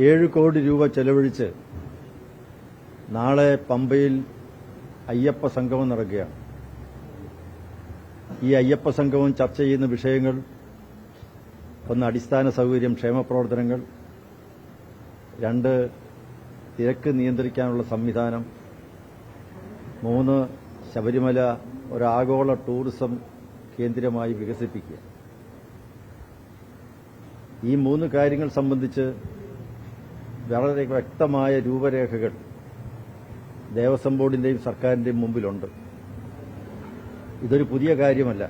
ഏഴ് കോടി രൂപ ചെലവഴിച്ച് നാളെ പമ്പയിൽ അയ്യപ്പ സംഗമം നടക്കുകയാണ്. ഈ അയ്യപ്പ സംഗമം ചർച്ച ചെയ്യുന്ന വിഷയങ്ങൾ ഒന്ന് അടിസ്ഥാന സൗകര്യം ക്ഷേമപ്രവർത്തനങ്ങൾ രണ്ട് തിരക്ക് നിയന്ത്രിക്കാനുള്ള സംവിധാനം മൂന്ന് ശബരിമല ഒരാഗോള ടൂറിസം കേന്ദ്രമായി വികസിപ്പിക്കുക. ഈ മൂന്ന് കാര്യങ്ങൾ സംബന്ധിച്ച് വളരെ വ്യക്തമായ രൂപരേഖകൾ ദേവസ്വം ബോർഡിന്റെയും സർക്കാരിന്റെയും മുമ്പിലുണ്ട്. ഇതൊരു പുതിയ കാര്യമല്ല.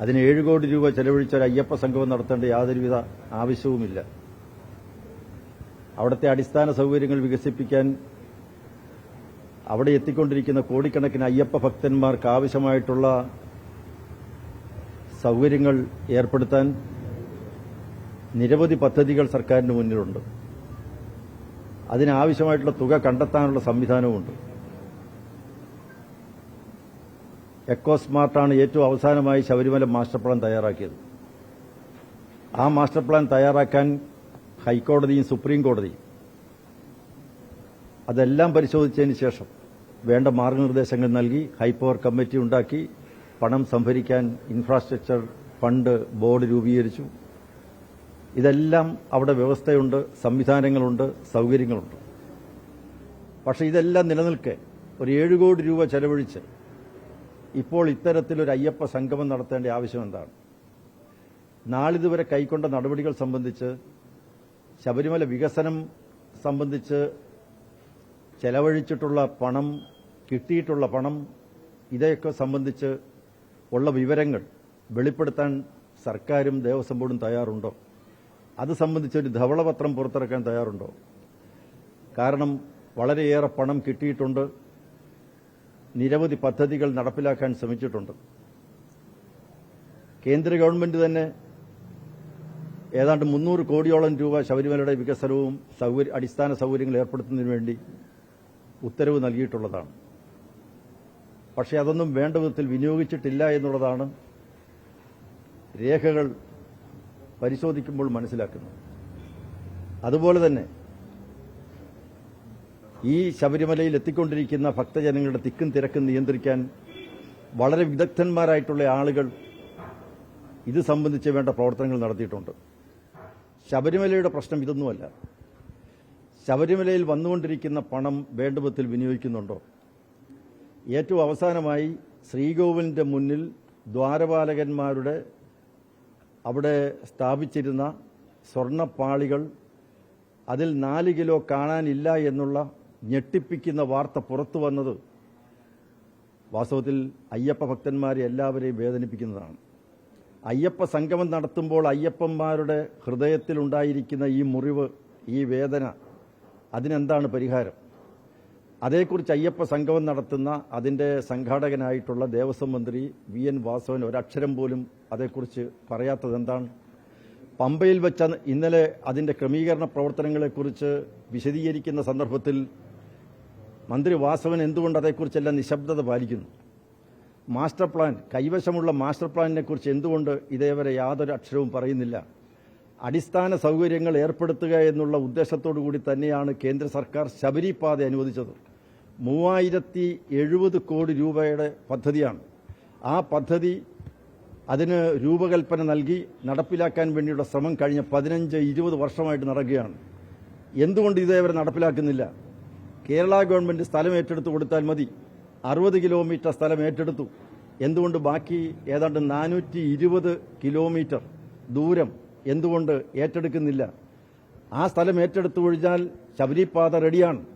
അതിന് ഏഴ് കോടി രൂപ ചെലവഴിച്ച ഒരു അയ്യപ്പ സംഗമം നടത്തേണ്ട യാതൊരുവിധ ആവശ്യവുമില്ല. അവിടുത്തെ അടിസ്ഥാന സൗകര്യങ്ങൾ വികസിപ്പിക്കാൻ അവിടെ എത്തിക്കൊണ്ടിരിക്കുന്ന കോടിക്കണക്കിന് അയ്യപ്പ ഭക്തന്മാർക്ക് ആവശ്യമായിട്ടുള്ള സൗകര്യങ്ങൾ ഏർപ്പെടുത്താൻ നിരവധി പദ്ധതികൾ സർക്കാരിന് മുന്നിലുണ്ട്. അതിനാവശ്യമായിട്ടുള്ള തുക കണ്ടെത്താനുള്ള സംവിധാനവുമുണ്ട്. എക്കോ സ്മാർട്ടാണ് ഏറ്റവും അവസാനമായി ശബരിമല മാസ്റ്റർ പ്ലാൻ തയ്യാറാക്കിയത്. ആ മാസ്റ്റർ പ്ലാൻ തയ്യാറാക്കാൻ ഹൈക്കോടതിയും സുപ്രീം കോടതിയും. അതെല്ലാം പരിശോധിച്ചതിന് ശേഷം വേണ്ട മാർഗനിർദ്ദേശങ്ങൾ നൽകി ഹൈപ്പവർ കമ്മിറ്റി ഉണ്ടാക്കി പണം സംഭരിക്കാൻ ഇൻഫ്രാസ്ട്രക്ചർ ഫണ്ട് ബോർഡ് രൂപീകരിച്ചു. ഇതെല്ലാം അവിടെ വ്യവസ്ഥയുണ്ട് സംവിധാനങ്ങളുണ്ട് സൗകര്യങ്ങളുണ്ട്. പക്ഷേ ഇതെല്ലാം നിലനിൽക്കെ ഒരു ഏഴ് കോടി രൂപ ചെലവഴിച്ച് ഇപ്പോൾ ഇത്തരത്തിലൊരു അയ്യപ്പ സംഗമം നടത്തേണ്ട ആവശ്യം എന്താണ്? നാളിതുവരെ കൈക്കൊണ്ട നടപടികൾ സംബന്ധിച്ച് ശബരിമല വികസനം സംബന്ധിച്ച് ചെലവഴിച്ചിട്ടുള്ള പണം കിട്ടിയിട്ടുള്ള പണം ഇതൊക്കെ സംബന്ധിച്ച് ഉള്ള വിവരങ്ങൾ വെളിപ്പെടുത്താൻ സർക്കാരും ദേവസ്വം ബോർഡും തയ്യാറുണ്ടോ? അത് സംബന്ധിച്ച് ഒരു ധവളപത്രം പുറത്തിറക്കാൻ തയ്യാറുണ്ടോ? കാരണം വളരെയേറെ പണം കിട്ടിയിട്ടുണ്ട്. നിരവധി പദ്ധതികൾ നടപ്പിലാക്കാൻ ശ്രമിച്ചിട്ടുണ്ട്. കേന്ദ്ര ഗവൺമെന്റ് തന്നെ ഏതാണ്ട് മുന്നൂറ് കോടിയോളം രൂപ ശബരിമലയുടെ വികസനവും അടിസ്ഥാന സൗകര്യങ്ങൾ ഏർപ്പെടുത്തുന്നതിനു വേണ്ടി ഉത്തരവ് നൽകിയിട്ടുള്ളതാണ്. പക്ഷേ അതൊന്നും വേണ്ട വിധത്തിൽ വിനിയോഗിച്ചിട്ടില്ല എന്നുള്ളതാണ് രേഖകൾ പരിശോധിക്കുമ്പോൾ മനസ്സിലാക്കുന്നത് അതുപോലെ തന്നെ ഈ ശബരിമലയിൽ എത്തിക്കൊണ്ടിരിക്കുന്ന ഭക്തജനങ്ങളുടെ തിക്കും തിരക്കും നിയന്ത്രിക്കാൻ വളരെ വിദഗ്ധന്മാരായിട്ടുള്ള ആളുകൾ ഇത് സംബന്ധിച്ച് വേണ്ട പ്രവർത്തനങ്ങൾ നടത്തിയിട്ടുണ്ട്. ശബരിമലയുടെ പ്രശ്നം ഇതൊന്നുമല്ല. ശബരിമലയിൽ വന്നുകൊണ്ടിരിക്കുന്ന പണം വേണ്ട വിധത്തിൽ വിനിയോഗിക്കുന്നുണ്ടോ? ഏറ്റവും അവസാനമായി ശ്രീകോവിലിന്റെ മുന്നിൽ ദ്വാരപാലകന്മാരുടെ അവിടെ സ്ഥാപിച്ചിരുന്ന സ്വർണപ്പാളികൾ അതിൽ നാല് കിലോ കാണാനില്ല എന്നുള്ള ഞെട്ടിപ്പിക്കുന്ന വാർത്ത പുറത്തു വന്നത് വാസ്തവത്തിൽ അയ്യപ്പ ഭക്തന്മാരെ എല്ലാവരെയും വേദനിപ്പിക്കുന്നതാണ്. അയ്യപ്പ സംഗമം നടത്തുമ്പോൾ അയ്യപ്പന്മാരുടെ ഹൃദയത്തിലുണ്ടായിരിക്കുന്ന ഈ മുറിവ് ഈ വേദന അതിനെന്താണ് പരിഹാരം? അതേക്കുറിച്ച് അയ്യപ്പ സംഗമം നടത്തുന്ന അതിന്റെ സംഘാടകനായിട്ടുള്ള ദേവസ്വം മന്ത്രി വി എൻ വാസവൻ ഒരക്ഷരം പോലും അതേക്കുറിച്ച് പറയാത്തത് എന്താണ് പമ്പയിൽ വെച്ച ഇന്നലെ അതിന്റെ ക്രമീകരണ പ്രവർത്തനങ്ങളെക്കുറിച്ച് വിശദീകരിക്കുന്ന സന്ദർഭത്തിൽ മന്ത്രി വാസവൻ എന്തുകൊണ്ട് അതേക്കുറിച്ചെല്ലാം നിശബ്ദത പാലിക്കുന്നു? മാസ്റ്റർ പ്ലാൻ കൈവശമുള്ള മാസ്റ്റർ പ്ലാനിനെക്കുറിച്ച് എന്തുകൊണ്ട് ഇതേവരെ യാതൊരു അക്ഷരവും പറയുന്നില്ല? അടിസ്ഥാന സൗകര്യങ്ങൾ ഏർപ്പെടുത്തുക എന്നുള്ള ഉദ്ദേശത്തോടു കൂടി തന്നെയാണ് കേന്ദ്ര സർക്കാർ ശബരിപാത അനുവദിച്ചത്. മൂവായിരത്തി എഴുപത് കോടി രൂപയുടെ പദ്ധതിയാണ്. ആ പദ്ധതി അതിന് രൂപകൽപ്പന നൽകി നടപ്പിലാക്കാൻ വേണ്ടിയുള്ള ശ്രമം കഴിഞ്ഞ പതിനഞ്ച് ഇരുപത് വർഷമായിട്ട് നടക്കുകയാണ്. എന്തുകൊണ്ട് ഇതേവരെ നടപ്പിലാക്കുന്നില്ല? കേരള ഗവൺമെന്റ് സ്ഥലം ഏറ്റെടുത്ത് കൊടുത്താൽ മതി. അറുപത് കിലോമീറ്റർ സ്ഥലം ഏറ്റെടുത്തു. എന്തുകൊണ്ട് ബാക്കി ഏതാണ്ട് നാനൂറ്റി കിലോമീറ്റർ ദൂരം എന്തുകൊണ്ട് ഏറ്റെടുക്കുന്നില്ല? ആ സ്ഥലം ഏറ്റെടുത്തു കഴിഞ്ഞാൽ ശബരിപാത റെഡിയാണ്.